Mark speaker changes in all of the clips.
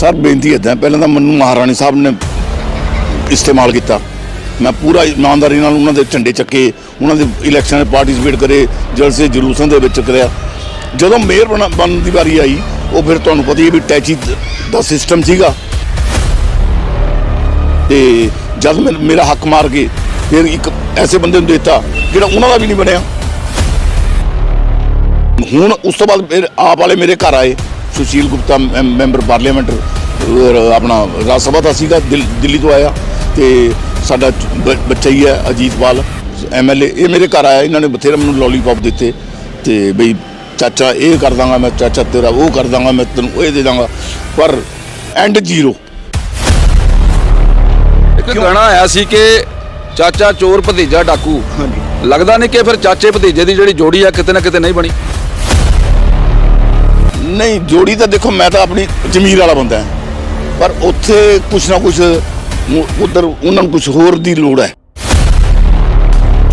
Speaker 1: Sir, ਬੇਨਤੀ ਇਦਾਂ ਪਹਿਲਾਂ ਤਾਂ ਮੈਨੂੰ ਮਹਾਰਾਣੀ ਸਾਹਿਬ ਨੇ ਇਸਤੇਮਾਲ ਕੀਤਾ। ਮੈਂ ਪੂਰਾ ਇਮਾਨਦਾਰੀ ਨਾਲ ਉਹਨਾਂ ਦੇ ਝੰਡੇ ਚੱਕੇ, ਉਹਨਾਂ ਦੇ ਇਲੈਕਸ਼ਨ ਵਿੱਚ ਪਾਰਟਿਸਿਪੇਟ ਕਰੇ, ਜਲਸੇ ਜਲੂਸਾਂ ਦੇ ਵਿੱਚ ਕਰਿਆ। ਜਦੋਂ ਮੇਅਰ ਬਣਾ- ਬਣਨ ਦੀ ਵਾਰੀ ਆਈ, ਉਹ ਫਿਰ ਤੁਹਾਨੂੰ ਪਤਾ ਹੀ ਹੈ ਵੀ ਟੈਚੀ ਦਾ ਸਿਸਟਮ ਸੀਗਾ। ਤੇ ਜਦ ਮੈਂ- ਮੇਰਾ ਹੱਕ ਮਾਰ ਕੇ ਫਿਰ ਇੱਕ ਐਸੇ ਬੰਦੇ ਨੂੰ ਦਿੱਤਾ, ਜਿਹੜਾ ਉਹਨਾਂ ਦਾ ਵੀ ਨਹੀਂ ਬਣਿਆ। ਹੁਣ ਉਸ ਤੋਂ ਬਾਅਦ ਫਿਰ ਆਪ ਵਾਲੇ ਮੇਰੇ ਘਰ ਆਏ। ਸੁਸ਼ੀਲ ਗੁਪਤਾ ਮੈਂਬਰ ਪਾਰਲੀਮੈਂਟ ਆਪਣਾ ਰਾਜ ਸਭਾ ਦਾ ਸੀਗਾ ਦਿਲ- ਤੋਂ ਆਇਆ ਤੇ ਸਾਡਾ ਬੱਚਾ ਹੀ ਹੈ ਅਜੀਤਪਾਲ ਐਮਐਲਏ ਇਹ ਮੇਰੇ ਘਰ ਆਇਆ ਇਹਨਾਂ ਨੇ ਬਥੇਰਾ ਮੈਨੂੰ ਲੋਲੀਪੌਪ ਦਿੱਤੇ ਤੇ ਬਈ ਚਾਚਾ ਇਹ ਕਰ ਦਾਂਗਾ ਮੈਂ ਚਾਚਾ ਤੇਰਾ ਉਹ ਕਰ ਦਾਂਗਾ ਮੈਂ ਤੈਨੂੰ ਉਹ ਦੇ ਦਾਂਗਾ। ਪਰ ਐਂਡ ਜ਼ੀਰੋ
Speaker 2: ਇੱਕ ਗਾਣਾ ਆਇਆ ਸੀ ਕਿ ਚਾਚਾ ਚੋਰ ਭਤੀਜਾ ਡਾਕੂ।
Speaker 1: ਹਾਂਜੀ।
Speaker 2: ਲੱਗਦਾ ਨਹੀਂ ਕਿ ਫਿਰ ਚਾਚੇ ਭਤੀਜੇ ਦੀ ਜਿਹੜੀ ਜੋੜੀ ਆ ਕਿਤੇ ਨਾ ਕਿਤੇ ਨਹੀਂ ਬਣੀ।
Speaker 1: ਨਹੀਂ ਜੋੜੀ ਤਾਂ ਦੇਖੋ ਮੈਂ ਤਾਂ ਆਪਣੀ ਜ਼ਮੀਰ ਵਾਲਾ ਬੰਦਾ ਹਾਂ। ਪਰ ਉੱਥੇ ਕੁਛ ਨਾ ਕੁਛ ਉਧਰ ਉਹਨਾਂ ਨੂੰ ਕੁਛ ਹੋਰ ਦੀ ਲੋੜ ਹੈ।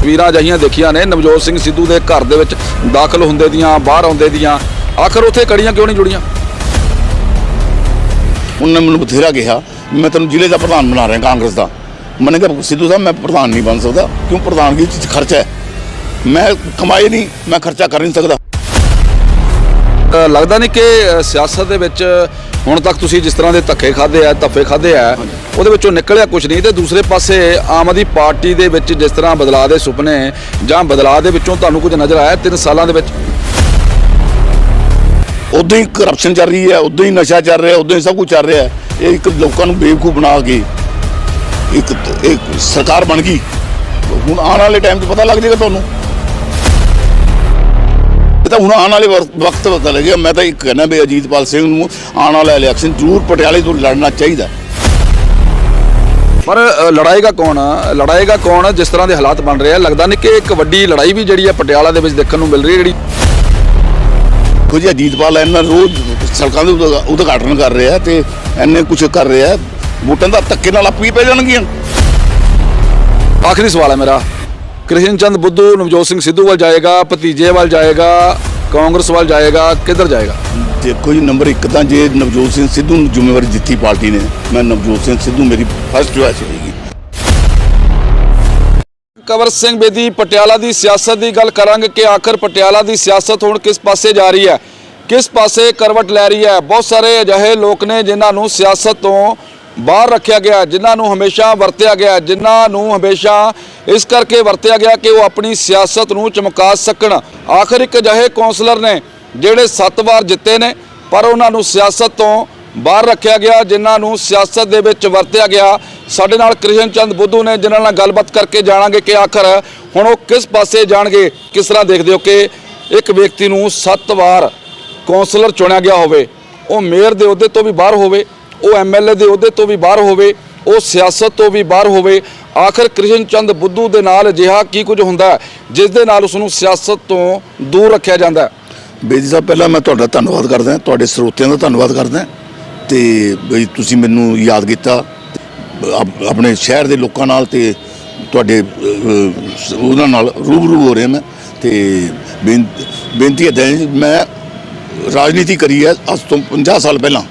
Speaker 2: ਵੀਰਾਂ ਜਹੀਆਂ ਦੇਖੀਆਂ ਨੇ ਨਵਜੋਤ ਸਿੰਘ ਸਿੱਧੂ ਦੇ ਘਰ ਦੇ ਵਿੱਚ ਦਾਖਲ ਹੁੰਦੇ ਦੀਆਂ ਬਾਹਰ ਆਉਂਦੇ ਦੀਆਂ। ਆਖਰ ਉੱਥੇ ਕੜੀਆਂ ਕਿਉਂ ਨਹੀਂ ਜੁੜੀਆਂ?
Speaker 1: ਉਹਨੇ ਮੈਨੂੰ ਬਥੇਰਾ ਕਿਹਾ ਮੈਂ ਤੈਨੂੰ ਜ਼ਿਲ੍ਹੇ ਦਾ ਪ੍ਰਧਾਨ ਬਣਾ ਰਿਹਾ ਕਾਂਗਰਸ ਦਾ। ਮੈਨੇ ਕਿਹਾ ਸਿੱਧੂ ਸਾਹਿਬ ਮੈਂ ਪ੍ਰਧਾਨ ਨਹੀਂ ਬਣ ਸਕਦਾ ਕਿਉਂ ਪ੍ਰਧਾਨਗੀ 'ਚ ਖਰਚਾ ਹੈ? ਮੈਂ ਕਮਾਈ ਨਹੀਂ ਮੈਂ ਖਰਚਾ ਕਰ ਨਹੀਂ ਸਕਦਾ।
Speaker 2: ਲੱਗਦਾ ਨਹੀਂ ਕਿ ਸਿਆਸਤ ਦੇ ਵਿੱਚ ਹੁਣ ਤੱਕ ਤੁਸੀਂ ਜਿਸ ਤਰ੍ਹਾਂ ਦੇ ਧੱਕੇ ਖਾਦੇ ਆ ਧੱਫੇ ਖਾਦੇ ਆ ਉਹਦੇ ਵਿੱਚੋਂ ਨਿਕਲਿਆ ਕੁਝ ਨਹੀਂ ਤੇ ਦੂਸਰੇ ਪਾਸੇ ਆਮ ਆਦਮੀ ਪਾਰਟੀ ਦੇ ਵਿੱਚ ਜਿਸ ਤਰ੍ਹਾਂ ਬਦਲਾਅ ਦੇ ਸੁਪਨੇ ਜਾਂ ਬਦਲਾਅ ਦੇ ਵਿੱਚੋਂ ਤੁਹਾਨੂੰ ਕੁਝ ਨਜ਼ਰ ਆਇਆ ਤਿੰਨ ਸਾਲਾਂ ਦੇ ਵਿੱਚ?
Speaker 1: ਉਦਾਂ ਹੀ ਕਰਪਸ਼ਨ ਚੱਲ ਰਹੀ ਹੈ ਉਦਾਂ ਹੀ ਨਸ਼ਾ ਚੱਲ ਰਿਹਾ ਉਦਾਂ ਹੀ ਸਭ ਕੁਝ ਚੱਲ ਰਿਹਾ ਹੈ। ਇਹ ਇੱਕ ਲੋਕਾਂ ਨੂੰ ਬੇਵਕੂਫ ਬਣਾ ਕੇ ਇੱਕ ਇੱਕ ਸਰਕਾਰ ਬਣ ਗਈ। ਹੁਣ ਆਉਣ ਵਾਲੇ ਟਾਈਮ 'ਚ ਪਤਾ ਲੱਗ ਜਾਏਗਾ ਤੁਹਾਨੂੰ। ਇਹ ਤਾਂ ਹੁਣ ਆਉਣ ਵਾਲੇ ਵਕਤ ਪਤਾ ਲੱਗੇਗਾ। ਮੈਂ ਤਾਂ ਇੱਕ ਕਹਿਣਾ ਵੀ ਅਜੀਤਪਾਲ ਸਿੰਘ ਨੂੰ ਆਉਣ ਵਾਲਾ ਇਲੈਕਸ਼ਨ ਜ਼ਰੂਰ ਪਟਿਆਲੇ ਤੋਂ ਲੜਨਾ ਚਾਹੀਦਾ।
Speaker 2: ਪਰ ਲੜਾਏਗਾ ਕੌਣ? ਲੜਾਏਗਾ ਕੌਣ? ਜਿਸ ਤਰ੍ਹਾਂ ਦੇ ਹਾਲਾਤ ਬਣ ਰਹੇ ਆ ਲੱਗਦਾ ਨਹੀਂ ਕਿ ਇੱਕ ਵੱਡੀ ਲੜਾਈ ਵੀ ਜਿਹੜੀ ਆ ਪਟਿਆਲਾ ਦੇ ਵਿੱਚ ਦੇਖਣ ਨੂੰ ਮਿਲ ਰਹੀ ਹੈ ਜਿਹੜੀ।
Speaker 1: ਕੁਝ ਅਜੀਤਪਾਲ ਇਹਨਾਂ ਰੋਜ਼ ਸੜਕਾਂ ਦੇ ਉਦ- ਉਦਘਾਟਨ ਕਰ ਰਿਹਾ ਤੇ ਐਨੇ ਕੁਝ ਕਰ ਰਿਹਾ। ਵੋਟਾਂ ਦਾ ਧੱਕੇ ਨਾਲ ਆਪੀ ਪੈ ਜਾਣਗੀਆਂ।
Speaker 2: ਆਖਰੀ ਸਵਾਲ ਹੈ ਮੇਰਾ। ਕ੍ਰਿਸ਼ਨ ਚੰਦ ਬੁੱਧੂ ਨਵਜੋਤ ਸਿੰਘ ਸਿੱਧੂ ਵੱਲ ਜਾਏਗਾ ਭਤੀਜੇ ਵੱਲ ਜਾਏਗਾ ਕਾਂਗਰਸ ਵੱਲ ਜਾਏਗਾ ਕਿੱਧਰ ਜਾਏਗਾ?
Speaker 1: ਦੇਖੋ ਜੀ ਨੰਬਰ 1 ਤਾਂ ਜੇ ਨਵਜੋਤ ਸਿੰਘ ਸਿੱਧੂ ਨੂੰ ਜ਼ਿੰਮੇਵਾਰੀ ਦਿੱਤੀ ਪਾਰਟੀ ਨੇ ਮੈਂ ਨਵਜੋਤ ਸਿੰਘ ਸਿੱਧੂ ਮੇਰੀ ਫਸਟ ਚੁਆਇਸ ਹੋਏਗੀ
Speaker 2: ਕਵਰ ਸਿੰਘ ਬੇਦੀ ਪਟਿਆਲਾ ਦੀ ਸਿਆਸਤ ਦੀ ਗੱਲ ਕਰਾਂਗੇ ਕਿ ਆਖਰ ਪਟਿਆਲਾ ਦੀ ਸਿਆਸਤ ਹੁਣ ਕਿਸ ਪਾਸੇ ਜਾ ਰਹੀ ਹੈ? ਕਿਸ ਪਾਸੇ ਕਰਵਟ ਲੈ ਰਹੀ ਹੈ? ਬਹੁਤ ਸਾਰੇ ਅਜਿਹੇ ਲੋਕ ਨੇ ਜਿਨ੍ਹਾਂ ਨੂੰ ਸਿਆਸਤ ਤੋਂ ਬਾਹਰ ਰੱਖਿਆ ਗਿਆ, ਜਿਨ੍ਹਾਂ ਨੂੰ ਹਮੇਸ਼ਾ ਵਰਤਿਆ ਗਿਆ, ਜਿਨ੍ਹਾਂ ਨੂੰ ਹਮੇਸ਼ਾ ਇਸ ਕਰਕੇ ਵਰਤਿਆ ਗਿਆ ਕਿ ਉਹ ਆਪਣੀ ਸਿਆਸਤ ਨੂੰ ਚਮਕਾ ਸਕਣ। ਆਖਰ ਇੱਕ ਅਜਿਹੇ ਕੌਂਸਲਰ ਨੇ ਜਿਹੜੇ 7 ਵਾਰ ਜਿੱਤੇ ਨੇ, ਪਰ ਉਹਨਾਂ ਨੂੰ ਸਿਆਸਤ ਤੋਂ ਬਾਹਰ ਰੱਖਿਆ ਗਿਆ, ਜਿਨ੍ਹਾਂ ਨੂੰ ਸਿਆਸਤ ਦੇ ਵਿੱਚ ਵਰਤਿਆ ਗਿਆ। ਸਾਡੇ ਨਾਲ ਕ੍ਰਿਸ਼ਨ ਚੰਦ ਬੁੱਧੂ ਨੇ, ਜਿਨ੍ਹਾਂ ਨਾਲ ਗੱਲਬਾਤ ਕਰਕੇ ਜਾਣਾਂਗੇ ਕਿ ਆਖਰ ਹੁਣ ਉਹ ਕਿਸ ਪਾਸੇ ਜਾਣਗੇ, ਕਿਸ ਤਰ੍ਹਾਂ ਦੇਖਦੇ ਹੋ ਕਿ ਇੱਕ ਵਿਅਕਤੀ ਨੂੰ 7 ਵਾਰ ਕੌਂਸਲਰ ਚੁਣਿਆ ਗਿਆ ਹੋਵੇ, ਉਹ ਮੇਅਰ ਦੇ ਅਹੁਦੇ ਤੋਂ ਵੀ ਬਾਹਰ ਹੋਵੇ ਉਹ ਐਮਐਲਏ ਦੇ ਅਹੁਦੇ ਤੋਂ ਵੀ ਬਾਹਰ ਹੋਵੇ, ਉਹ ਸਿਆਸਤ ਤੋਂ ਵੀ ਬਾਹਰ ਹੋਵੇ, ਆਖਰ ਕ੍ਰਿਸ਼ਨ ਚੰਦ ਬੁੱਧੂ ਦੇ ਨਾਲ ਅਜਿਹਾ ਕੀ ਕੁਝ ਹੁੰਦਾ ਜਿਸ ਦੇ ਨਾਲ ਉਸ ਨੂੰ ਸਿਆਸਤ ਤੋਂ ਦੂਰ ਰੱਖਿਆ ਜਾਂਦਾ ਹੈ?
Speaker 1: ਬੇਦੀ ਸਾਹਿਬ, ਪਹਿਲਾਂ ਮੈਂ ਤੁਹਾਡਾ ਧੰਨਵਾਦ ਕਰਦਾ ਤੁਹਾਡੇ ਸਰੋਤਿਆਂ ਦਾ ਧੰਨਵਾਦ ਕਰਦਾ ਹਾਂ ਤੇ ਬਈ ਤੁਸੀਂ ਮੈਨੂੰ ਯਾਦ ਕੀਤਾ ਆਪਣੇ ਸ਼ਹਿਰ ਦੇ ਲੋਕਾਂ ਨਾਲ ਤੇ ਤੁਹਾਡੇ ਉਹਨਾਂ ਨਾਲ ਰੂਬਰੂ ਹੋ ਰਿਹਾ ਮੈਂ ਤੇ ਬੇਨ- ਬੇਨਤੀ ਹੈ ਜੀ, ਮੈਂ ਰਾਜਨੀਤੀ ਕਰੀ ਹੈ ਅੱਜ ਤੋਂ 50 ਸਾਲ ਪਹਿਲਾਂ।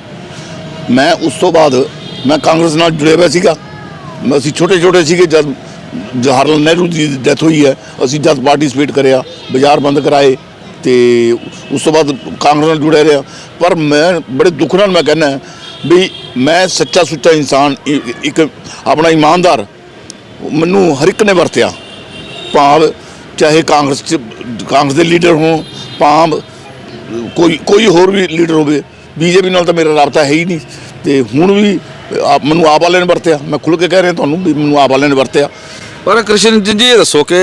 Speaker 1: ਮੈਂ ਉਸ ਤੋਂ ਬਾਅਦ ਮੈਂ ਕਾਂਗਰਸ ਨਾਲ ਜੁੜਿਆ ਹੋਇਆ ਸੀਗਾ। ਮੈਂ- ਅਸੀਂ ਛੋਟੇ ਛੋਟੇ ਸੀਗੇ ਜਦ ਜਵਾਹਰ ਲਾਲ ਨਹਿਰੂ ਜੀ ਦੀ ਡੈਥ ਹੋਈ ਹੈ, ਅਸੀਂ ਜਦ ਪਾਰਟਿਸਿਪੇਟ ਕਰਿਆ, ਬਾਜ਼ਾਰ ਬੰਦ ਕਰਾਏ ਤੇ ਉਸ ਤੋਂ ਬਾਅਦ ਕਾਂਗਰਸ ਨਾਲ ਜੁੜਿਆ ਰਿਹਾ। ਪਰ ਮੈਂ ਬੜੇ ਦੁੱਖ ਨਾਲ ਮੈਂ ਕਹਿੰਦਾ ਵੀ ਮੈਂ ਸੱਚਾ ਸੁੱਚਾ ਇਨਸਾਨ ਇੱਕ ਆਪਣਾ ਇਮਾਨਦਾਰ, ਮੈਨੂੰ ਹਰ ਇੱਕ ਨੇ ਵਰਤਿਆ। ਭਾਵ ਚਾਹੇ ਕਾਂਗਰਸ ਚ ਕਾਂਗਰਸ ਦੇ ਲੀਡਰ ਹੋਣ, ਭਾਵ ਕੋਈ ਕੋਈ ਹੋਰ ਵੀ ਲੀਡਰ ਹੋਵੇ ਬੀਜੇਪੀ ਨਾਲ ਤਾਂ ਮੇਰਾ ਰਾਬਤਾ ਹੈ ਹੀ ਨਹੀਂ। ਤੇ ਹੁਣ ਵੀ ਆਪ ਮੈਨੂੰ ਆਪ ਵਾਲੇ ਨੇ ਵਰਤਿਆ। ਮੈਂ ਖੁੱਲ ਕੇ ਕਹਿ ਰਿਹਾ ਤੁਹਾਨੂੰ ਵੀ ਮੈਨੂੰ ਆਪ ਵਾਲੇ ਨੇ ਵਰਤਿਆ।
Speaker 2: ਪਰ ਕ੍ਰਿਸ਼ਨ ਜੀ ਜੀ ਇਹ ਦੱਸੋ ਕਿ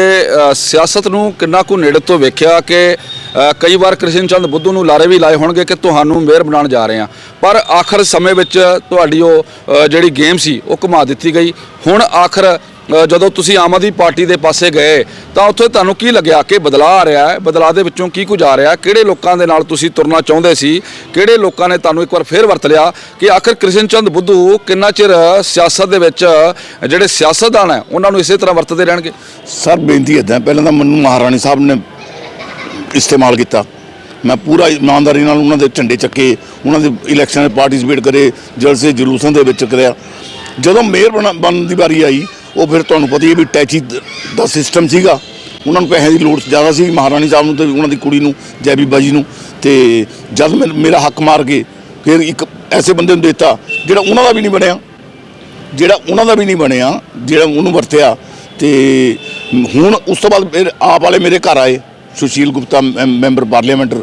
Speaker 2: ਸਿਆਸਤ ਨੂੰ ਕਿੰਨਾ ਕੁ ਨੇੜੇ ਤੋਂ ਵੇਖਿਆ ਕਿ ਕਈ ਵਾਰ ਕ੍ਰਿਸ਼ਨ ਚੰਦ ਬੁੱਧੂ ਨੂੰ ਲਾਰੇ ਵੀ ਲਾਏ ਹੋਣਗੇ ਕਿ ਤੁਹਾਨੂੰ ਮੇਅਰ ਬਣਾਉਣ ਜਾ ਰਹੇ ਹਾਂ। ਪਰ ਆਖਰ ਸਮੇਂ ਵਿੱਚ ਤੁਹਾਡੀ ਉਹ ਜਿਹੜੀ ਗੇਮ ਸੀ, ਉਹ ਘੁਮਾ ਦਿੱਤੀ ਗਈ। ਹੁਣ ਆਖਰ ਜਦੋਂ ਤੁਸੀਂ ਆਮ ਆਦਮੀ ਪਾਰਟੀ ਦੇ ਪਾਸੇ ਗਏ, ਤਾਂ ਉੱਥੇ ਤੁਹਾਨੂੰ ਕੀ ਲੱਗਿਆ ਕਿ ਬਦਲਾਅ ਆ ਰਿਹਾ ਹੈ? ਬਦਲਾਅ ਦੇ ਵਿੱਚੋਂ ਕੀ ਕੁਝ ਆ ਰਿਹਾ ਕਿਹੜੇ ਲੋਕਾਂ ਦੇ ਨਾਲ ਤੁਸੀਂ ਤੁਰਨਾ ਚਾਹੁੰਦੇ ਸੀ? ਕਿਹੜੇ ਲੋਕਾਂ ਨੇ ਤੁਹਾਨੂੰ ਇੱਕ ਵਾਰ ਫੇਰ ਵਰਤ ਲਿਆ ਕਿ ਆਖਰ ਕ੍ਰਿਸ਼ਨ ਚੰਦ ਬੁੱਧੂ ਕਿੰਨਾ ਚਿਰ ਸਿਆਸਤ ਦੇ ਵਿੱਚ, ਜਿਹੜੇ ਸਿਆਸਤਦਾਨ ਹੈ, ਉਹਨਾਂ ਨੂੰ ਇਸੇ ਤਰ੍ਹਾਂ ਵਰਤਦੇ ਰਹਿਣਗੇ?
Speaker 1: ਸਰ, ਬੇਨਤੀ ਇਦਾਂ ਪਹਿਲਾਂ ਤਾਂ ਮੈਨੂੰ ਮਹਾਰਾਣੀ ਸਾਹਿਬ ਨੇ ਇਸਤੇਮਾਲ ਕੀਤਾ। ਮੈਂ ਪੂਰਾ ਇਮਾਨਦਾਰੀ ਨਾਲ ਉਹਨਾਂ ਦੇ ਝੰਡੇ ਚੱਕੇ, ਉਹਨਾਂ ਦੇ ਇਲੈਕਸ਼ਨ 'ਚ ਪਾਰਟਿਸਿਪੇਟ ਕਰੇ, ਜਲਸੇ ਜਲੂਸਾਂ ਦੇ ਵਿੱਚ ਕਰਿਆ। ਜਦੋਂ ਮੇਅਰ ਬਣ- ਬਣਨ ਦੀ ਵਾਰੀ ਆਈ ਉਹ ਫਿਰ ਤੁਹਾਨੂੰ ਪਤਾ ਹੀ ਹੈ ਵੀ ਟੈਚੀ ਦਾ ਸਿਸਟਮ ਸੀਗਾ। ਉਹਨਾਂ ਨੂੰ ਪੈਸੇ ਦੀ ਲੋੜ ਜ਼ਿਆਦਾ ਸੀ ਮਹਾਰਾਣੀ ਸਾਹਿਬ ਨੂੰ ਤੇ ਉਹਨਾਂ ਦੀ ਕੁੜੀ ਨੂੰ, ਜੈਬੀ ਬਾਜੀ ਨੂੰ। ਤੇ ਜਦ ਮੈਂ- ਮੇਰਾ ਹੱਕ ਮਾਰ ਕੇ ਫਿਰ ਇੱਕ ਐਸੇ ਬੰਦੇ ਨੂੰ ਦਿੱਤਾ, ਜਿਹੜਾ ਉਹਨਾਂ ਦਾ ਵੀ ਨਹੀਂ ਬਣਿਆ। ਜਿਹੜਾ ਉਹਨਾਂ ਦਾ ਵੀ ਨਹੀਂ ਬਣਿਆ, ਜਿਹੜਾ ਉਹਨੂੰ ਵਰਤਿਆ। ਤੇ ਹੁਣ ਉਸ ਤੋਂ ਬਾਅਦ ਆਪ ਵਾਲੇ ਮੇਰੇ ਘਰ ਆਏ। ਸੁਸ਼ੀਲ ਗੁਪਤਾ ਮੈਂ- ਮੈਂਬਰ ਪਾਰਲੀਮੈਂਟ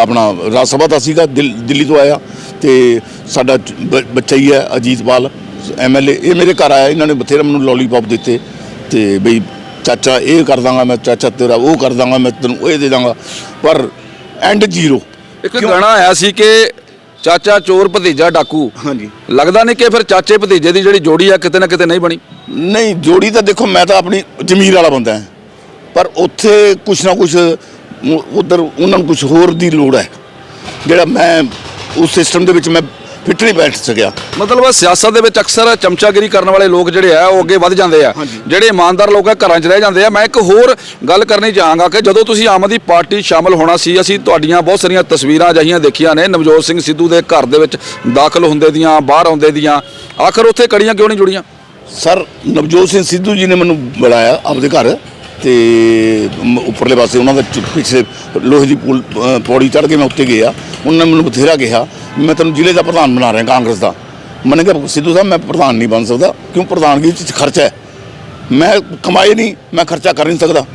Speaker 1: ਆਪਣਾ ਰਾਜ ਸਭਾ ਦਾ ਸੀਗਾ, ਦਿਲ- ਦਿੱਲੀ ਤੋਂ ਆਇਆ। ਤੇ ਸਾਡਾ ਬ- ਬੱਚਾ ਹੀ ਹੈ ਅਜੀਤਪਾਲ ਐਮਐਲਏ ਇਹ ਮੇਰੇ ਘਰ ਆਇਆ ਇਹਨਾਂ ਨੇ ਬਥੇਰਾ ਮੈਨੂੰ ਲੋਲੀਪੌਪ ਦਿੱਤੇ ਤੇ ਬਈ ਚਾਚਾ ਇਹ ਕਰ ਦਾਂਗਾ ਮੈਂ ਚਾਚਾ ਤੇਰਾ ਉਹ ਕਰ ਦਾਂਗਾ ਮੈਂ ਤੈਨੂੰ ਇਹ ਦੇ ਦਾਂਗਾ। ਪਰ ਐਂਡ ਜ਼ੀਰੋ
Speaker 2: ਇੱਕ ਗਾਣਾ ਆਇਆ ਸੀ ਕਿ ਚਾਚਾ ਚੋਰ ਭਤੀਜਾ ਡਾਕੂ।
Speaker 1: ਹਾਂਜੀ।
Speaker 2: ਲੱਗਦਾ ਨਹੀਂ ਕਿ ਫਿਰ ਚਾਚੇ ਭਤੀਜੇ ਦੀ ਜਿਹੜੀ ਜੋੜੀ ਆ ਕਿਤੇ ਨਾ ਕਿਤੇ ਨਹੀਂ ਬਣੀ?
Speaker 1: ਨਹੀਂ ਜੋੜੀ ਤਾਂ ਦੇਖੋ ਮੈਂ ਤਾਂ ਆਪਣੀ ਜ਼ਮੀਰ ਵਾਲਾ ਬੰਦਾ ਹਾਂ। ਪਰ ਉੱਥੇ ਕੁਛ ਨਾ ਕੁਛ ਉਧਰ ਉਹਨਾਂ ਨੂੰ ਕੁਛ ਹੋਰ ਦੀ ਲੋੜ ਹੈ। ਜਿਹੜਾ ਮੈਂ ਉਸ ਸਿਸਟਮ ਦੇ ਵਿੱਚ ਮੈਂ ਫਿੱਟ ਨਹੀਂ ਬੈਠ ਸਕਿਆ
Speaker 2: ਮਤਲਬ ਸਿਆਸਤ ਦੇ ਵਿੱਚ ਅਕਸਰ ਚਮਚਾਗਿਰੀ ਕਰਨ ਵਾਲੇ ਲੋਕ ਜਿਹੜੇ ਆ ਉਹ ਅੱਗੇ ਵੱਧ ਜਾਂਦੇ ਆ। ਜਿਹੜੇ ਇਮਾਨਦਾਰ ਲੋਕ ਆ ਘਰਾਂ 'ਚ ਰਹਿ ਜਾਂਦੇ ਆ। ਮੈਂ ਇੱਕ ਹੋਰ ਗੱਲ ਕਰਨੀ ਚਾਹਾਂਗਾ ਕਿ ਜਦੋਂ ਤੁਸੀਂ ਆਮ ਆਦਮੀ ਪਾਰਟੀ ਸ਼ਾਮਲ ਹੋਣਾ ਸੀ ਅਸੀਂ ਤੁਹਾਡੀਆਂ ਬਹੁਤ ਸਾਰੀਆਂ ਤਸਵੀਰਾਂ ਅਜਿਹੀਆਂ ਦੇਖੀਆਂ ਨੇ। ਨਵਜੋਤ ਸਿੰਘ ਸਿੱਧੂ ਦੇ ਘਰ ਦੇ ਵਿੱਚ ਦਾਖਲ ਹੁੰਦੇ ਦੀਆਂ ਬਾਹਰ ਆਉਂਦੇ ਦੀਆਂ। ਆਖਰ ਉੱਥੇ ਕੜੀਆਂ ਕਿਉਂ ਨਹੀਂ ਜੁੜੀਆਂ?
Speaker 1: ਸਰ ਨਵਜੋਤ ਸਿੰਘ ਸਿੱਧੂ ਜੀ ਨੇ ਮੈਨੂੰ ਬੁਲਾਇਆ ਆਪਦੇ ਘਰ ਤੇ ਉੱਪਰਲੇ ਪਾਸੇ ਉਹਨਾਂ ਦਾ ਪਿੱਛੇ ਲੋਹੇ ਦੀ ਪੌੜੀ ਚੜ੍ਹ ਕੇ ਮੈਂ ਉੱਤੇ ਗਿਆ। ਉਹਨਾਂ ਨੇ ਮੈਨੂੰ ਬਥੇਰਾ ਕਿਹਾ। ਮੈਂ ਤੈਨੂੰ ਜ਼ਿਲ੍ਹੇ ਦਾ ਪ੍ਰਧਾਨ ਬਣਾ ਰਿਹਾ ਕਾਂਗਰਸ ਦਾ। ਮੈंने ਕਿਹਾ ਸਿੱਧੂ ਸਾਹਿਬ, ਮੈਂ ਪ੍ਰਧਾਨ ਨਹੀਂ ਬਣ ਸਕਦਾ। ਕਿਉਂ ਪ੍ਰਧਾਨਗੀ 'ਚ ਖਰਚਾ ਹੈ? ਮੈਂ ਕਮਾਏ ਨਹੀਂ, ਮੈਂ ਖਰਚਾ ਕਰ ਨਹੀਂ ਸਕਦਾ।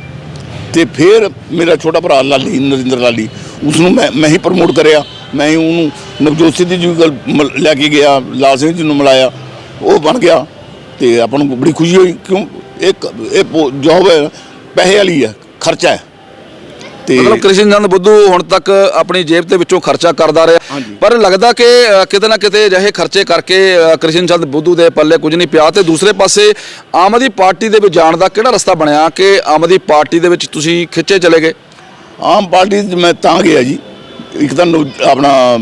Speaker 1: ਤੇ ਫਿਰ ਮੇਰਾ ਛੋਟਾ ਭਰਾ ਲਾਲੀ, ਨਰਿੰਦਰ ਲਾਲੀ ਉਸ ਨੂੰ ਮੈਂ ਮੈਂ ਹੀ ਪ੍ਰਮੋਟ ਕਰਿਆ। ਮੈਂ ਹੀ ਉਹਨੂੰ ਨਵਜੋਤ ਸਿੱਧੂ ਜੀ ਕੋਲ ਮ- ਲੈ ਕੇ ਗਿਆ, ਲਾਲ ਸਿੰਘ ਜੀ ਨੂੰ ਮਿਲਾਇਆ। ਉਹ ਬਣ ਗਿਆ ਤੇ ਆਪਾਂ ਨੂੰ ਬੜੀ ਖੁਸ਼ੀ ਹੋਈ। ਕਿਉਂ? ਇੱਕ ਇਹ ਜੋਬ ਹੈ ਪੈਸੇ ਵਾਲੀ ਹੈ, ਖਰਚਾ ਹੈ। ਤੇ
Speaker 2: ਮਤਲਬ ਕ੍ਰਿਸ਼ਨ ਚੰਦ ਬੁੱਧੂ ਹੁਣ ਤੱਕ ਆਪਣੀ ਜੇਬ ਦੇ ਵਿੱਚੋਂ ਖਰਚਾ ਕਰਦਾ ਰਿਹਾ। ਪਰ ਲੱਗਦਾ ਕਿ ਅ, ਕਿਤੇ ਨਾ ਕਿਤੇ ਅਜਿਹੇ ਖਰਚੇ ਕਰਕੇ ਅ, ਕ੍ਰਿਸ਼ਨ ਚੰਦ ਬੁੱਧੂ ਦੇ ਪੱਲੇ ਕੁਝ ਨਹੀਂ ਪਿਆ। ਤੇ ਦੂਸਰੇ ਪਾਸੇ ਆਮ ਆਦਮੀ ਪਾਰਟੀ ਦੇ ਵਿੱਚ ਜਾਣ ਦਾ ਕਿਹੜਾ ਰਸਤਾ ਬਣਿਆ ਕਿ ਆਮ ਆਦਮੀ ਪਾਰਟੀ ਦੇ ਵਿੱਚ ਤੁਸੀਂ ਖਿੱਚੇ ਚਲੇ ਗਏ?
Speaker 1: ਆਮ ਪਾਰਟੀ 'ਚ ਮੈਂ ਤਾਂ ਗਿਆ ਜੀ। ਇੱਕ ਤਾਂ ਨਵ- ਆਪਣਾ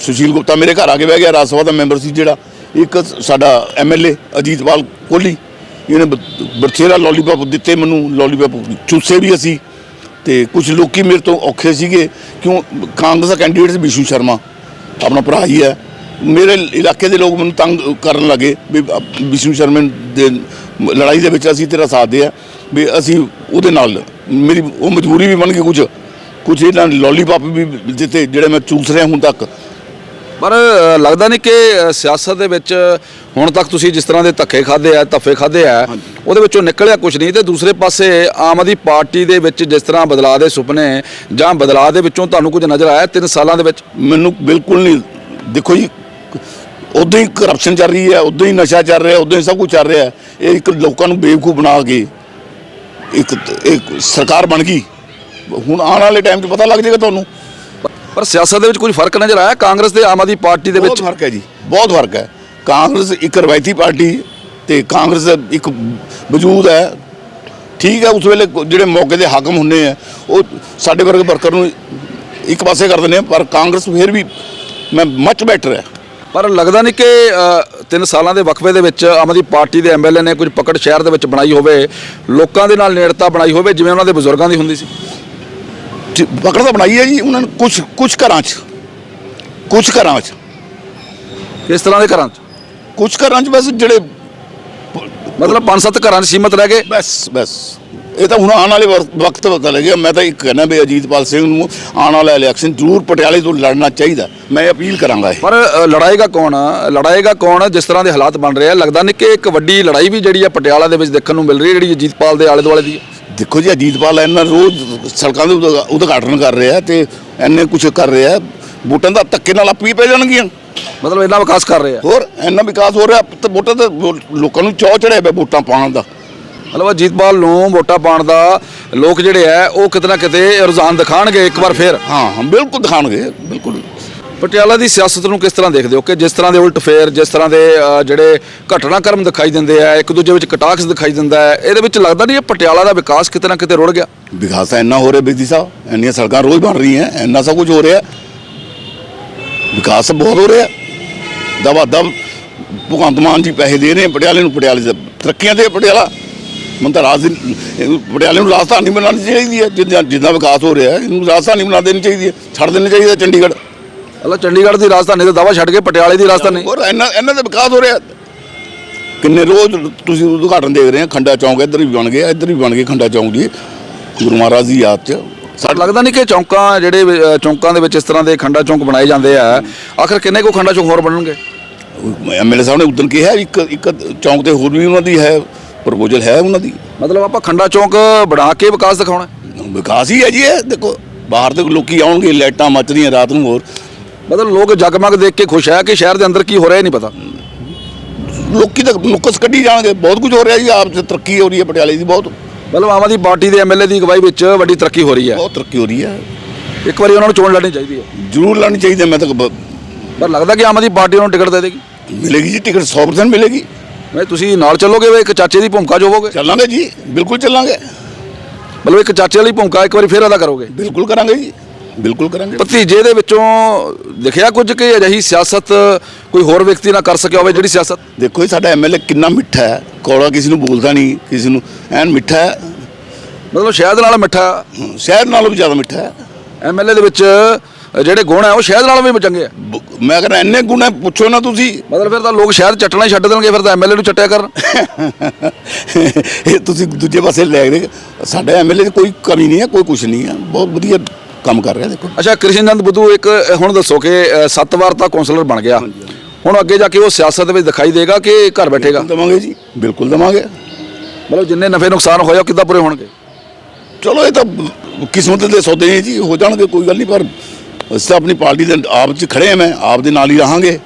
Speaker 1: ਸੁਸ਼ੀਲ ਗੁਪਤਾ ਮੇਰੇ ਘਰ ਆ ਕੇ ਬਹਿ ਗਿਆ ਰਾਜ ਸਭਾ ਦਾ ਮੈਂਬਰ ਸੀ ਜਿਹੜਾ। ਇੱਕ ਸਾਡਾ ਐਮਐਲਏ ਅਜੀਤਪਾਲ ਕੋਹਲੀ। ਇਹਨੇ ਬ- ਬਥੇਰਾ ਲੋਲੀਪੌਪ ਦਿੱਤੇ ਮੈਨੂੰ ਲੋਲੀਪੌਪ ਚੂਸੇ ਵੀ ਅਸੀਂ। ਤੇ ਕੁਝ ਲੋਕੀ ਮੇਰੇ ਤੋਂ ਔਖੇ ਸੀਗੇ, ਕਿਉਂ ਕਾਂਗਰਸ ਦਾ ਕੈਂਡੀਡੇਟ ਸੀ ਵਿਸ਼ੂ ਸ਼ਰਮਾ, ਆਪਣਾ ਭਰਾ ਹੀ ਹੈ। ਮੇਰੇ ਇਲਾਕੇ ਦੇ ਲੋਕ ਮੈਨੂੰ ਤੰਗ ਕਰਨ ਲੱਗੇ ਵੀ ਅ- ਵਿਸ਼ੂ ਸ਼ਰਮਾ ਦੇ ਲੜਾਈ ਦੇ ਵਿੱਚ ਅਸੀਂ ਤੇਰਾ ਸਾਥ ਦੇ ਦਿਆ, ਵੀ ਅਸੀਂ ਉਹਦੇ ਨਾਲ, ਮੇਰੀ ਉਹ ਮਜਬੂਰੀ ਵੀ ਬਣ ਗਈ ਕੁਝ ਕੁਝ ਇਹਨਾਂ ਨੇ ਵੀ ਦਿੱਤੇ, ਜਿਹੜੇ ਮੈਂ ਚੂਸ ਰਿਹਾ ਹੁਣ ਤੱਕ।
Speaker 2: ਪਰ ਲੱਗਦਾ ਨਹੀਂ ਕਿ ਸਿਆਸਤ ਦੇ ਵਿੱਚ ਹੁਣ ਤੱਕ ਤੁਸੀਂ ਜਿਸ ਤਰ੍ਹਾਂ ਦੇ ਧੱਕੇ ਖਾਦੇ ਆ ਧੱਫੇ ਖਾਦੇ ਆ ਉਹਦੇ ਵਿੱਚੋਂ ਨਿਕਲਿਆ ਕੁਝ ਨਹੀਂ ਤੇ ਦੂਸਰੇ ਪਾਸੇ ਆਮ ਆਦਮੀ ਪਾਰਟੀ ਦੇ ਵਿੱਚ ਜਿਸ ਤਰ੍ਹਾਂ ਬਦਲਾਅ ਦੇ ਸੁਪਨੇ ਜਾਂ ਬਦਲਾਅ ਦੇ ਵਿੱਚੋਂ ਤੁਹਾਨੂੰ ਕੁਝ ਨਜ਼ਰ ਆਇਆ ਤਿੰਨ ਸਾਲਾਂ ਦੇ ਵਿੱਚ?
Speaker 1: ਮੈਨੂੰ ਬਿਲਕੁਲ ਨਹੀਂ। ਦੇਖੋ ਜੀ ਉਦੋਂ ਹੀ ਕਰਪਸ਼ਨ ਚੱਲ ਰਹੀ ਹੈ ਉਦੋਂ ਹੀ ਨਸ਼ਾ ਚੱਲ ਰਿਹਾ ਉਦੋਂ ਹੀ ਸਭ ਕੁਝ ਚੱਲ ਰਿਹਾ। ਇਹ ਇੱਕ ਲੋਕਾਂ ਨੂੰ ਬੇਵਕੂਫ ਬਣਾ ਕੇ ਇੱਕ ਇੱਕ ਸਰਕਾਰ ਬਣ ਗਈ। ਹੁਣ ਆਉਣ ਵਾਲੇ ਟਾਈਮ 'ਚ ਪਤਾ ਲੱਗ ਜਾਏਗਾ ਤੁਹਾਨੂੰ।
Speaker 2: ਪਰ ਸਿਆਸਤ ਦੇ ਵਿੱਚ ਕੁਝ ਫ਼ਰਕ ਨਜ਼ਰ ਆਇਆ? ਕਾਂਗਰਸ ਤੇ ਆਮ ਆਦਮੀ ਪਾਰਟੀ ਦੇ
Speaker 1: ਬਹੁਤ
Speaker 2: ਵਿੱਚ
Speaker 1: ਫ਼ਰਕ ਹੈ ਜੀ ਬਹੁਤ ਫ਼ਰਕ ਹੈ। ਕਾਂਗਰਸ ਇੱਕ ਰਵਾਇਤੀ ਪਾਰਟੀ ਤੇ ਕਾਂਗਰਸ ਇੱਕ ਵਜੂਦ ਹੈ। ਠੀਕ ਹੈ ਉਸ ਵੇਲੇ ਜਿਹੜੇ ਮੌਕੇ ਦੇ ਹਾਕਮ ਹੁੰਦੇ ਆ ਉਹ ਸਾਡੇ ਵਰਗੇ ਵਰਕਰ ਨੂੰ ਇੱਕ ਪਾਸੇ ਕਰ ਦਿੰਦੇ ਆ ਪਰ ਕਾਂਗਰਸ ਫਿਰ ਵੀ ਮੈਂ ਮੱਚ ਬੈਟਰ ਹੈ।
Speaker 2: ਪਰ ਲੱਗਦਾ ਨਹੀਂ ਕਿ ਤਿੰਨ ਸਾਲਾਂ ਦੇ ਵਕਫੇ ਦੇ ਵਿੱਚ ਆਮ ਆਦਮੀ ਪਾਰਟੀ ਦੇ ਐਮਐਲਏ ਨੇ ਕੁਝ ਪਕੜ ਸ਼ਹਿਰ ਦੇ ਵਿੱਚ ਬਣਾਈ ਹੋਵੇ ਲੋਕਾਂ ਦੇ ਨਾਲ ਨੇੜਤਾ ਬਣਾਈ ਹੋਵੇ ਜਿਵੇਂ ਉਹਨਾਂ ਦੇ ਬਜ਼ੁਰਗਾਂ ਦੀ ਹੁੰਦੀ ਸੀ।
Speaker 1: ਪਕੜ ਤਾਂ ਬਣਾਈ ਹੈ ਜੀ ਉਹਨਾਂ ਨੇ ਕੁਝ ਕੁਝ ਘਰਾਂ 'ਚ। ਕੁਝ ਘਰਾਂ 'ਚ।
Speaker 2: ਕਿਸ ਤਰ੍ਹਾਂ ਦੇ ਘਰਾਂ 'ਚ?
Speaker 1: ਕੁਝ ਘਰਾਂ 'ਚ ਬਸ ਜਿਹੜੇ
Speaker 2: ਮਤਲਬ ਪੰਜ ਸੱਤ ਘਰਾਂ 'ਚ ਸੀਮਤ ਰਹਿ ਗਏ?
Speaker 1: ਬਸ ਬਸ। ਇਹ ਤਾਂ ਹੁਣ ਆਉਣ ਵਾਲੇ ਵਕਤ ਪਤਾ ਲੱਗਿਆ। ਮੈਂ ਤਾਂ ਇੱਕ ਕਹਿਣਾ ਵੀ ਅਜੀਤਪਾਲ ਸਿੰਘ ਨੂੰ ਆਉਣ ਵਾਲਾ ਇਲੈਕਸ਼ਨ ਜ਼ਰੂਰ ਪਟਿਆਲੇ ਤੋਂ ਲੜਨਾ ਚਾਹੀਦਾ। ਮੈਂ ਅਪੀਲ ਕਰਾਂਗਾ ਇਹ।
Speaker 2: ਪਰ ਲੜਾਏਗਾ ਕੌਣ ਆ? ਲੜਾਏਗਾ ਕੌਣ? ਜਿਸ ਤਰ੍ਹਾਂ ਦੇ ਹਾਲਾਤ ਬਣ ਰਹੇ ਆ ਲੱਗਦਾ ਨਹੀਂ ਕਿ ਇੱਕ ਵੱਡੀ ਲੜਾਈ ਵੀ ਜਿਹੜੀ ਆ ਪਟਿਆਲਾ ਦੇ ਵਿੱਚ ਦੇਖਣ ਨੂੰ ਮਿਲ ਰਹੀ ਹੈ ਜਿਹੜੀ ਅਜੀਤਪਾਲ ਦੇ ਆਲੇ ਦੁਆਲੇ ਦੀ।
Speaker 1: ਦੇਖੋ ਜੀ ਅਜੀਤਪਾਲ ਇੰਨਾ ਰੋਜ਼ ਸੜਕਾਂ ਦੇ ਉਦ- ਉਦਘਾਟਨ ਕਰ ਰਿਹਾ ਤੇ ਇੰਨੇ ਕੁਝ ਕਰ ਰਿਹਾ ਵੋਟਾਂ ਦਾ ਧੱਕੇ ਨਾਲ ਆਪੀ ਪੈ ਜਾਣਗੀਆਂ।
Speaker 2: ਮਤਲਬ ਇੰਨਾ ਵਿਕਾਸ ਕਰ ਰਹੇ
Speaker 1: ਹੋਰ ਇੰਨਾ ਵਿਕਾਸ ਹੋ ਰਿਹਾ ਤੇ ਵੋਟਾਂ ਤੇ ਲੋਕਾਂ ਨੂੰ ਚੌ ਚੜਿਆ ਪਿਆ ਵੋਟਾਂ ਪਾਉਣ ਦਾ।
Speaker 2: ਮਤਲਬ ਅਜੀਤਪਾਲ ਨੂੰ ਵੋਟਾਂ ਪਾਉਣ ਦਾ ਲੋਕ ਜਿਹੜੇ ਆ ਉਹ ਕਿਤੇ ਨਾ ਕਿਤੇ ਰੁਝਾਨ ਦਿਖਾਣਗੇ ਇੱਕ ਵਾਰ ਫੇਰ।
Speaker 1: ਹਾਂ ਬਿਲਕੁਲ ਦਿਖਾਣਗੇ ਬਿਲਕੁਲ।
Speaker 2: ਪਟਿਆਲਾ ਦੀ ਸਿਆਸਤ ਨੂੰ ਕਿਸ ਤਰ੍ਹਾਂ ਦੇਖਦੇ ਹੋ ਕਿ ਜਿਸ ਤਰ੍ਹਾਂ ਦੇ ਉਲਟ ਫੇਰ, ਜਿਸ ਤਰ੍ਹਾਂ ਦੇ ਜਿਹੜੇ ਘਟਨਾਕ੍ਰਮ ਦਿਖਾਈ ਦਿੰਦੇ ਆ, ਇੱਕ ਦੂਜੇ ਵਿੱਚ ਕਟਾਕਸ ਦਿਖਾਈ ਦਿੰਦਾ ਹੈ, ਇਹਦੇ ਵਿੱਚ ਲੱਗਦਾ ਨਹੀਂ ਇਹ ਪਟਿਆਲਾ ਦਾ ਵਿਕਾਸ ਕਿਤੇ ਨਾ ਕਿਤੇ ਰੁੜ ਗਿਆ?
Speaker 1: ਵਿਕਾਸ ਤਾਂ ਇੰਨਾ ਹੋ ਰਿਹਾ ਬੇਦੀ ਸਾਹਿਬ, ਇੰਨੀਆਂ ਸੜਕਾਂ ਰੋਜ਼ ਬਣ ਰਹੀਆਂ, ਇੰਨਾ ਸਭ ਕੁਝ ਹੋ ਰਿਹਾ। ਵਿਕਾਸ ਤਾਂ ਬਹੁਤ ਹੋ ਰਿਹਾ। ਦਵਾ ਦਵ ਭਗਵੰਤ ਮਾਨ ਜੀ ਪੈਸੇ ਦੇ ਰਹੇ ਪਟਿਆਲੇ ਨੂੰ ਪਟਿਆਲੇ ਦਾ, ਤਰੱਕੀਆਂ ਦੇ ਪਟਿਆਲਾ। ਮੈਨੂੰ ਤਾਂ ਰਾਜਧਾਨੀ ਪਟਿਆਲੇ ਨੂੰ ਰਾਜਧਾਨੀ ਬਣਾਉਣੀ ਚਾਹੀਦੀ ਹੈ, ਜਿੱਦਾਂ ਜਿੱਦਾਂ ਵਿਕਾਸ ਹੋ ਰਿਹਾ, ਇਹਨੂੰ ਰਾਜਧਾਨੀ ਬਣਾ ਦੇਣੀ ਚਾਹੀਦੀ ਹੈ, ਛੱਡ ਦੇਣੀ ਚਾਹੀਦੀ ਹੈ ਚੰਡੀਗੜ੍ਹ।
Speaker 2: ਅੱਲਾ ਚੰਡੀਗੜ੍ਹ ਦੀ ਰਾਜਧਾਨੀ ਦਾ ਦਾਵਾ ਛੱਡ ਕੇ ਪਟਿਆਲੇ ਦੀ ਰਾਜਧਾਨੀ।
Speaker 1: ਹੋਰ ਇਹਨਾਂ ਇਹਨਾਂ ਦਾ ਵਿਕਾਸ ਹੋ ਰਿਹਾ। ਕਿੰਨੇ ਰੋਜ਼ ਤੁਸੀਂ ਉਦਘਾਟਨ ਦੇਖ ਰਹੇ ਆ ਖੰਡਾ ਚੌਂਕ ਇੱਧਰ ਵੀ ਬਣ ਗਿਆ ਇੱਧਰ ਵੀ ਬਣ ਗਏ ਖੰਡਾ ਚੌਂਕ ਜੀ। ਗੁਰੂ ਮਹਾਰਾਜ ਦੀ ਯਾਦ 'ਚ।
Speaker 2: ਸਾਡਾ ਲੱਗਦਾ ਨਹੀਂ ਕਿ ਚੌਂਕਾਂ ਜਿਹੜੇ ਚੌਂਕਾਂ ਦੇ ਵਿੱਚ ਇਸ ਤਰ੍ਹਾਂ ਦੇ ਖੰਡਾ ਚੌਂਕ ਬਣਾਏ ਜਾਂਦੇ ਆ। ਆਖਰ ਕਿੰਨੇ ਕੋ ਖੰਡਾ ਚੌਂਕ ਹੋਰ ਬਣਨਗੇ?
Speaker 1: ਐਮਐਲਏ ਸਾਹਿਬ ਨੇ ਉਦੋਂ ਕਿਹਾ ਇੱਕ ਇੱਕ ਚੌਂਕ ਤੇ ਹੋਰ ਵੀ ਉਹਨਾਂ ਦੀ ਹੈ ਪ੍ਰਪੋਜ਼ਲ ਹੈ ਉਹਨਾਂ ਦੀ।
Speaker 2: ਮਤਲਬ ਆਪਾਂ ਖੰਡਾ ਚੌਂਕ ਬਣਾ ਕੇ ਵਿਕਾਸ ਦਿਖਾਉਣਾ।
Speaker 1: ਵਿਕਾਸ ਹੀ ਹੈ ਜੀ ਇਹ ਦੇਖੋ ਬਾਹਰ ਦੇ ਲੋਕੀ ਆਉਣਗੇ ਲਾਈਟਾਂ ਮੱਚਦੀਆਂ ਰਾਤ ਨੂੰ ਹੋਰ।
Speaker 2: ਮਤਲਬ ਲੋਕ ਜਗਮਗ ਦੇਖ ਕੇ ਖੁਸ਼ ਹੈ ਕਿ ਸ਼ਹਿਰ ਦੇ ਅੰਦਰ ਕੀ ਹੋ ਰਿਹਾ ਇਹ ਨਹੀਂ ਪਤਾ।
Speaker 1: ਲੋਕੀ ਤਾਂ ਨੁਕਸ ਕੱਢੀ ਜਾਣਗੇ ਬਹੁਤ ਕੁਝ ਹੋ ਰਿਹਾ ਜੀ ਆਪ 'ਚ ਤਰੱਕੀ ਹੋ ਰਹੀ ਹੈ ਪਟਿਆਲੇ ਦੀ ਬਹੁਤ।
Speaker 2: ਮਤਲਬ ਆਮ ਆਦਮੀ ਪਾਰਟੀ ਦੇ ਐਮਐਲਏ ਦੀ ਅਗਵਾਈ ਵਿੱਚ ਵੱਡੀ ਤਰੱਕੀ ਹੋ ਰਹੀ ਹੈ।
Speaker 1: ਬਹੁਤ ਤਰੱਕੀ ਹੋ ਰਹੀ ਹੈ।
Speaker 2: ਇੱਕ ਵਾਰੀ ਉਹਨਾਂ ਨੂੰ ਚੋਣ ਲੜਨੀ ਚਾਹੀਦੀ ਹੈ।
Speaker 1: ਜ਼ਰੂਰ ਲੈਣੀ ਚਾਹੀਦੀ ਹੈ, ਮੈਂ ਤਾਂ ਬ-
Speaker 2: ਪਰ ਲੱਗਦਾ ਕਿ ਆਮ ਆਦਮੀ ਪਾਰਟੀ ਉਹਨਾਂ ਨੂੰ ਟਿਕਟ ਦੇ ਦੇਗੀ।
Speaker 1: ਮਿਲੇਗੀ ਜੀ ਟਿਕਟ 100% ਮਿਲੇਗੀ।
Speaker 2: ਮੈਂ ਤੁਸੀਂ ਨਾਲ ਚੱਲੋਗੇ ਵੇ ਇੱਕ ਚਾਚੇ ਦੀ ਭੂਮਿਕਾ ਜੋਵੋਗੇ?
Speaker 1: ਚੱਲਾਂਗੇ ਜੀ ਬਿਲਕੁਲ ਚੱਲਾਂਗੇ।
Speaker 2: ਮਤਲਬ ਇੱਕ ਚਾਚੇ ਵਾਲੀ ਭੂਮਿਕਾ ਇੱਕ ਵਾਰੀ ਫੇਰ ਅਦਾ ਕਰੋਗੇ?
Speaker 1: ਬਿਲਕੁਲ ਕਰਾਂਗੇ ਜੀ। ਬਿਲਕੁਲ ਕਰਾਂਗੇ।
Speaker 2: ਭਤੀਜੇ ਦੇ ਵਿੱਚੋਂ ਦਿਖਿਆ ਕੁਝ ਕਿ ਅਜਿਹੀ ਸਿਆਸਤ ਕੋਈ ਹੋਰ ਵਿਅਕਤੀ ਨਾ ਕਰ ਸਕਿਆ ਹੋਵੇ ਜਿਹੜੀ ਸਿਆਸਤ?
Speaker 1: ਦੇਖੋ ਜੀ ਸਾਡਾ ਐਮਐਲਏ ਕਿੰਨਾ ਮਿੱਠਾ ਹੈ। ਕੌੜਾ ਕਿਸੇ ਨੂੰ ਬੋਲਦਾ ਨਹੀਂ ਕਿਸੇ ਨੂੰ ਐਨ ਮਿੱਠਾ ਹੈ।
Speaker 2: ਮਤਲਬ ਸ਼ਹਿਦ ਨਾਲ ਮਿੱਠਾ।
Speaker 1: ਸ਼ਹਿਰ ਨਾਲੋਂ ਵੀ ਜ਼ਿਆਦਾ ਮਿੱਠਾ ਹੈ।
Speaker 2: ਐਮਐਲਏ ਦੇ ਵਿੱਚ ਜਿਹੜੇ ਗੁਣ ਆ ਉਹ ਸ਼ਹਿਦ ਨਾਲੋਂ ਵੀ ਚੰਗੇ ਆ
Speaker 1: ਮੈਂ ਕਹਿੰਦਾ ਇੰਨੇ ਗੁਣ ਹੈ ਪੁੱਛੋ ਨਾ ਤੁਸੀਂ।
Speaker 2: ਮਤਲਬ ਫਿਰ ਤਾਂ ਲੋਕ ਸ਼ਹਿਦ ਚੱਟਣਾ ਹੀ ਛੱਡ ਦੇਣਗੇ ਫਿਰ ਤਾਂ ਐਮਐਲਏ ਨੂੰ ਚੱਟਿਆ ਕਰਨ।
Speaker 1: ਇਹ ਤੁਸੀਂ ਦੂਜੇ ਪਾਸੇ ਲੈ ਗਏ। ਸਾਡਾ ਐਮਐਲਏ ਦੀ ਕੋਈ ਕਮੀ ਨਹੀਂ ਹੈ ਕੋਈ ਕੁਝ ਨਹੀਂ ਹੈ। ਬਹੁਤ ਵਧੀਆ ਕੰਮ ਕਰ ਰਿਹਾ ਦੇਖੋ।
Speaker 2: ਅੱਛਾ ਕ੍ਰਿਸ਼ਨ ਚੰਦ ਬੁੱਧੂ ਇੱਕ ਹੁਣ ਦੱਸੋ ਕਿ ਸੱਤ ਵਾਰ ਤਾਂ ਕੌਂਸਲਰ ਬਣ ਗਿਆ। ਹੁਣ ਅੱਗੇ ਜਾ ਕੇ ਉਹ ਸਿਆਸਤ ਵਿੱਚ ਦਿਖਾਈ ਦੇਗਾ ਕਿ ਘਰ ਬੈਠੇਗਾ?
Speaker 1: ਦਵਾਂਗੇ ਜੀ ਬਿਲਕੁਲ ਦਵਾਂਗੇ।
Speaker 2: ਮਤਲਬ ਜਿੰਨੇ ਨਫੇ ਨੁਕਸਾਨ ਹੋਇਆ ਉਹ ਕਿੱਦਾਂ ਪੂਰੇ ਹੋਣਗੇ?
Speaker 1: ਚਲੋ ਇਹ ਤਾਂ ਕਿਸਮਤ ਦੇ ਸੌਦੇ ਨੇ ਜੀ ਹੋ ਜਾਣਗੇ ਕੋਈ ਗੱਲ ਨਹੀਂ ਪਰ ਅਸੀਂ ਆਪਣੀ ਪਾਰਟੀ ਦੇ ਆਪ 'ਚ ਖੜੇ ਹਾਂ ਮੈਂ ਆਪ ਦੇ ਨਾਲ ਹੀ ਰਹਾਂਗੇ।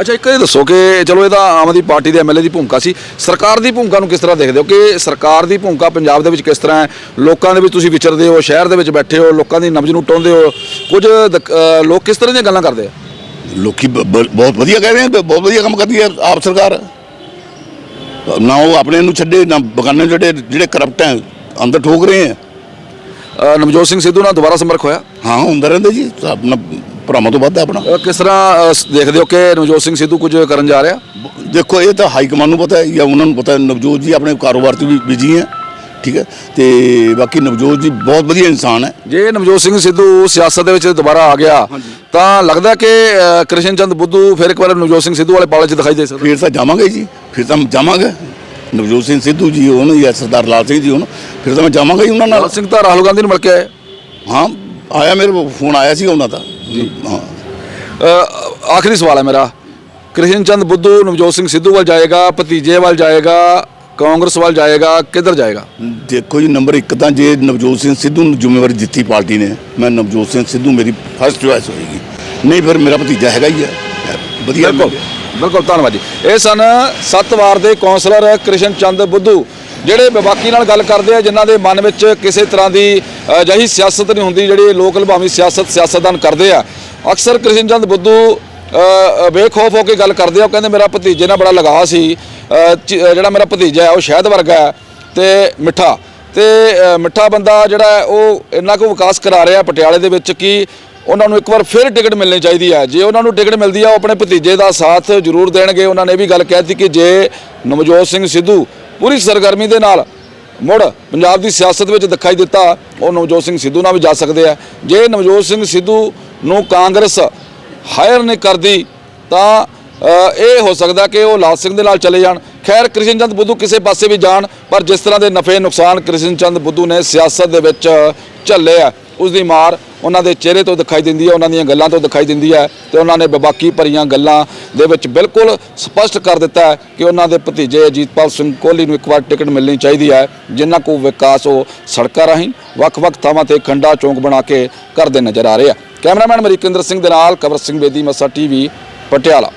Speaker 2: ਅੱਛਾ ਇੱਕ ਇਹ ਦੱਸੋ ਕਿ ਚਲੋ ਇਹ ਤਾਂ ਆਮ ਆਦਮੀ ਪਾਰਟੀ ਦੇ ਐਮਐਲਏ ਦੀ ਭੂਮਿਕਾ ਸੀ। ਸਰਕਾਰ ਦੀ ਭੂਮਿਕਾ ਨੂੰ ਕਿਸ ਤਰ੍ਹਾਂ ਦੇਖਦੇ ਹੋ ਕਿ ਸਰਕਾਰ ਦੀ ਭੂਮਿਕਾ ਪੰਜਾਬ ਦੇ ਵਿੱਚ ਕਿਸ ਤਰ੍ਹਾਂ ਹੈ? ਲੋਕਾਂ ਦੇ ਵਿੱਚ ਤੁਸੀਂ ਵਿਚਰਦੇ ਹੋ ਸ਼ਹਿਰ ਦੇ ਵਿੱਚ ਬੈਠੇ ਹੋ ਲੋਕਾਂ ਦੀ ਨਬਜ਼ ਨੂੰ ਟੋਂਦੇ ਹੋ ਕੁਝ ਦਕ- ਅ, ਲੋਕ ਕਿਸ ਤਰ੍ਹਾਂ ਦੀਆਂ ਗੱਲਾਂ ਕਰਦੇ ਆ?
Speaker 1: ਲੋਕੀ ਬ- ਬ- ਬਹੁਤ ਵਧੀਆ ਕਹਿ ਰਹੇ ਨੇ ਬਹੁਤ ਵਧੀਆ ਕੰਮ ਕਰਦੀ ਹੈ ਆਪ ਸਰਕਾਰ। ਨਾ ਉਹ ਆਪਣੇ ਨੂੰ ਛੱਡੇ ਨਾ ਬਗਾਨੇ ਛੱਡੇ ਜਿਹੜੇ ਕਰਪਟ ਹੈ ਅੰਦਰ ਠੋਕ ਰਹੇ ਹੈ
Speaker 2: ਅ, ਨਵਜੋਤ ਸਿੰਘ ਸਿੱਧੂ ਨਾਲ ਦੁਬਾਰਾ ਸੰਪਰਕ ਹੋਇਆ?
Speaker 1: ਹਾਂ ਹੁੰਦਾ ਰਹਿੰਦੇ ਜੀ ਆਪਣਾ ਭਰਾਵਾਂ ਤੋਂ ਵੱਧ ਹੈ ਆਪਣਾ।
Speaker 2: ਕਿਸ ਤਰ੍ਹਾਂ ਸ- ਦੇਖਦੇ ਹੋ ਕਿ ਨਵਜੋਤ ਸਿੰਘ ਸਿੱਧੂ ਕੁਝ ਕਰਨ ਜਾ ਰਿਹਾ?
Speaker 1: ਦੇਖੋ ਇਹ ਤਾਂ ਹਾਈ ਕਮਾਂਡ ਨੂੰ ਪਤਾ ਹੈ ਜਾਂ ਉਹਨਾਂ ਨੂੰ ਪਤਾ ਹੈ ਨਵਜੋਤ ਜੀ ਆਪਣੇ ਕਾਰੋਬਾਰ 'ਚ ਵੀ ਬਿਜ਼ੀ ਹੈ ਠੀਕ ਹੈ? ਤੇ ਬਾਕੀ ਨਵਜੋਤ ਜੀ ਬਹੁਤ ਵਧੀਆ ਇਨਸਾਨ ਹੈ।
Speaker 2: ਜੇ ਨਵਜੋਤ ਸਿੰਘ ਸਿੱਧੂ ਸਿਆਸਤ ਦੇ ਵਿੱਚ ਦੁਬਾਰਾ ਆ ਗਿਆ ਤਾਂ ਲੱਗਦਾ ਕਿ ਕ੍ਰਿਸ਼ਨ ਚੰਦ ਬੁੱਧੂ ਫਿਰ ਇੱਕ ਵਾਰ ਨਵਜੋਤ ਸਿੰਘ ਸਿੱਧੂ ਵਾਲੇ ਪਾਲੇ 'ਚ ਦਿਖਾਈ ਦੇ ਸਕਦਾ।
Speaker 1: ਫਿਰ ਤਾਂ ਜਾਵਾਂਗੇ ਜੀ ਫਿਰ ਤਾਂ ਜਾਵਾਂਗੇ। ਨਵਜੋਤ ਸਿੰਘ ਸਿੱਧੂ ਜੀ ਹੋਣ ਜਾਂ ਸਰਦਾਰ ਲਾਲ ਸਿੰਘ ਜੀ ਹੋਣ ਫਿਰ ਤਾਂ ਮੈਂ ਜਾਵਾਂਗਾ ਹੀ ਉਹਨਾਂ ਨਾਲ।
Speaker 2: ਸਿੰਘ ਤਾਂ ਰਾਹੁਲ ਗਾਂਧੀ ਨੂੰ ਮਿਲ ਕੇ ਆਏ।
Speaker 1: ਹਾਂ ਆਇਆ ਮੇਰੇ ਫੋਨ ਆਇਆ ਸੀ ਉਹਨਾਂ ਦਾ। ਹਾਂ।
Speaker 2: ਅ, ਆਖਰੀ ਸਵਾਲ ਹੈ ਮੇਰਾ। ਕ੍ਰਿਸ਼ਨ ਚੰਦ ਬੁੱਧੂ ਨਵਜੋਤ ਸਿੰਘ ਸਿੱਧੂ ਵੱਲ ਜਾਏਗਾ ਭਤੀਜੇ ਵੱਲ ਜਾਏਗਾ ਕਾਂਗਰਸ ਵੱਲ ਜਾਏਗਾ ਕਿੱਧਰ ਜਾਏਗਾ?
Speaker 1: ਦੇਖੋ ਜੀ ਨੰਬਰ 1 ਤਾਂ ਜੇ ਨਵਜੋਤ ਸਿੰਘ ਸਿੱਧੂ ਨੂੰ ਜ਼ਿੰਮੇਵਾਰੀ ਦਿੱਤੀ ਪਾਰਟੀ ਨੇ ਮੈਂ ਨਵਜੋਤ ਸਿੰਘ ਸਿੱਧੂ ਮੇਰੀ ਫਸਟ ਚੁਆਇਸ ਹੋਏਗੀ। ਨਹੀਂ ਫਿਰ ਮੇਰਾ ਭਤੀਜਾ ਹੈਗਾ ਹੀ ਹੈ। ਵਧੀਆ
Speaker 2: ਬਿਲਕੁਲ ਬਿਲਕੁਲ ਧੰਨਵਾਦ ਜੀ। ਇਹ ਸਨ ਸੱਤ ਵਾਰ ਦੇ ਕੌਂਸਲਰ ਕ੍ਰਿਸ਼ਨ ਚੰਦ ਬੁੱਧੂ। ਜਿਹੜੇ ਵਿਵਾਕੀ ਨਾਲ ਗੱਲ ਕਰਦੇ ਆ, ਜਿਨ੍ਹਾਂ ਦੇ ਮਨ ਵਿੱਚ ਕਿਸੇ ਤਰ੍ਹਾਂ ਦੀ ਅਜਿਹੀ ਸਿਆਸਤ ਨਹੀਂ ਹੁੰਦੀ, ਜਿਹੜੀ ਲੋਕ ਲਭਾਵੀ ਸਿਆਸਤ, ਸਿਆਸਤਦਾਨ ਕਰਦੇ ਆ। ਅਕਸਰ ਕ੍ਰਿਸ਼ਨ ਚੰਦ ਬੁੱਧੂ ਬੇਖੌਫ ਹੋ ਕੇ ਗੱਲ ਕਰਦੇ ਆ, ਉਹ ਕਹਿੰਦੇ, ਮੇਰਾ ਭਤੀਜੇ ਨਾਲ ਬੜਾ ਲਗਾਅ ਸੀ ਜਿਹੜਾ ਮੇਰਾ ਭਤੀਜਾ ਹੈ, ਉਹ ਸ਼ਹਿਦ ਵਰਗਾ ਹੈ, ਤੇ ਮਿੱਠਾ। ਤੇ ਮਿੱਠਾ ਬੰਦਾ ਜਿਹੜਾ ਉਹ ਇੰਨਾ ਕੁ ਵਿਕਾਸ ਕਰਾ ਰਿਹਾ ਪਟਿਆਲੇ ਦੇ ਵਿੱਚ ਕਿ ਉਹਨਾਂ ਨੂੰ ਇੱਕ ਵਾਰ ਫਿਰ ਟਿਕਟ ਮਿਲਣੀ ਚਾਹੀਦੀ ਹੈ। ਜੇ ਉਹਨਾਂ ਨੂੰ ਟਿਕਟ ਮਿਲਦੀ ਆ, ਉਹ ਆਪਣੇ ਭਤੀਜੇ ਦਾ ਸਾਥ ਜ਼ਰੂਰ ਦੇਣਗੇ। ਉਹਨਾਂ ਨੇ ਇਹ ਵੀ ਗੱਲ ਕਹਿ ਦਿੱਤੀ ਕਿ ਜੇ ਨਵਜੋਤ ਸਿੰਘ ਸਿੱਧੂ ਪੂਰੀ ਸਰਗਰਮੀ ਦੇ ਨਾਲ ਮੁੜ ਪੰਜਾਬ ਦੀ ਸਿਆਸਤ ਵਿੱਚ ਦਿਖਾਈ ਦਿੱਤਾ, ਉਹ ਨਵਜੋਤ ਸਿੰਘ ਸਿੱਧੂ ਨਾਲ ਵੀ ਜਾ ਸਕਦੇ ਆ। ਜੇ ਨਵਜੋਤ ਸਿੰਘ ਸਿੱਧੂ ਨੂੰ ਕਾਂਗਰਸ ਹਾਇਰ ਨਹੀਂ ਕਰਦੀ, ਤਾਂ ਇਹ ਹੋ ਸਕਦਾ ਕਿ ਉਹ ਲਾਲ ਸਿੰਘ ਦੇ ਨਾਲ ਚਲੇ ਜਾਣ। ਖੈਰ ਕ੍ਰਿਸ਼ਨ ਚੰਦ ਬੁੱਧੂ ਕਿਸੇ ਪਾਸੇ ਵੀ ਜਾਣ, ਪਰ ਜਿਸ ਤਰ੍ਹਾਂ ਦੇ ਨਫੇ ਨੁਕਸਾਨ ਕ੍ਰਿਸ਼ਨ ਚੰਦ ਬੁੱਧੂ ਨੇ ਸਿਆਸਤ ਦੇ ਵਿੱਚ ਝੱਲੇ ਆ ਉਸ ਦੀ ਮਾਰ ਉਹਨਾਂ ਦੇ ਚਿਹਰੇ ਤੋਂ ਦਿਖਾਈ ਦਿੰਦੀ ਹੈ, ਉਹਨਾਂ ਦੀਆਂ ਗੱਲਾਂ ਤੋਂ ਦਿਖਾਈ ਦਿੰਦੀ ਹੈ ਤੇ ਉਹਨਾਂ ਨੇ ਬਬਾਕੀ ਭਰੀਆਂ ਗੱਲਾਂ ਦੇ ਵਿੱਚ ਬਿਲਕੁਲ ਸਪਸ਼ਟ ਕਰ ਦਿੱਤਾ ਹੈ ਕਿ ਉਹਨਾਂ ਦੇ ਭਤੀਜੇ ਅਜੀਤਪਾਲ ਸਿੰਘ ਕੋਹਲੀ ਨੂੰ ਇੱਕ ਵਾਰ ਟਿਕਟ ਮਿਲਣੀ ਚਾਹੀਦੀ ਹੈ ਜਿਨ੍ਹਾਂ ਕੋ ਵਿਕਾਸ ਉਹ ਸੜਕਾਂ ਰਾਹੀਂ ਵੱਖ-ਵੱਖ ਥਾਵਾਂ ਤੇ ਖੰਡਾ ਚੌਂਕ ਬਣਾ ਕੇ ਕਰਦੇ ਨਜ਼ਰ ਆ ਰਹੇ ਆ। ਕੈਮਰਾਮੈਨ ਮਰੀਕਿੰਦਰ ਸਿੰਘ ਦੇ ਨਾਲ ਕਵਰ ਸਿੰਘ ਬੇਦੀ, ਮੱਸਾ ਟੀਵੀ, ਪਟਿਆਲਾ।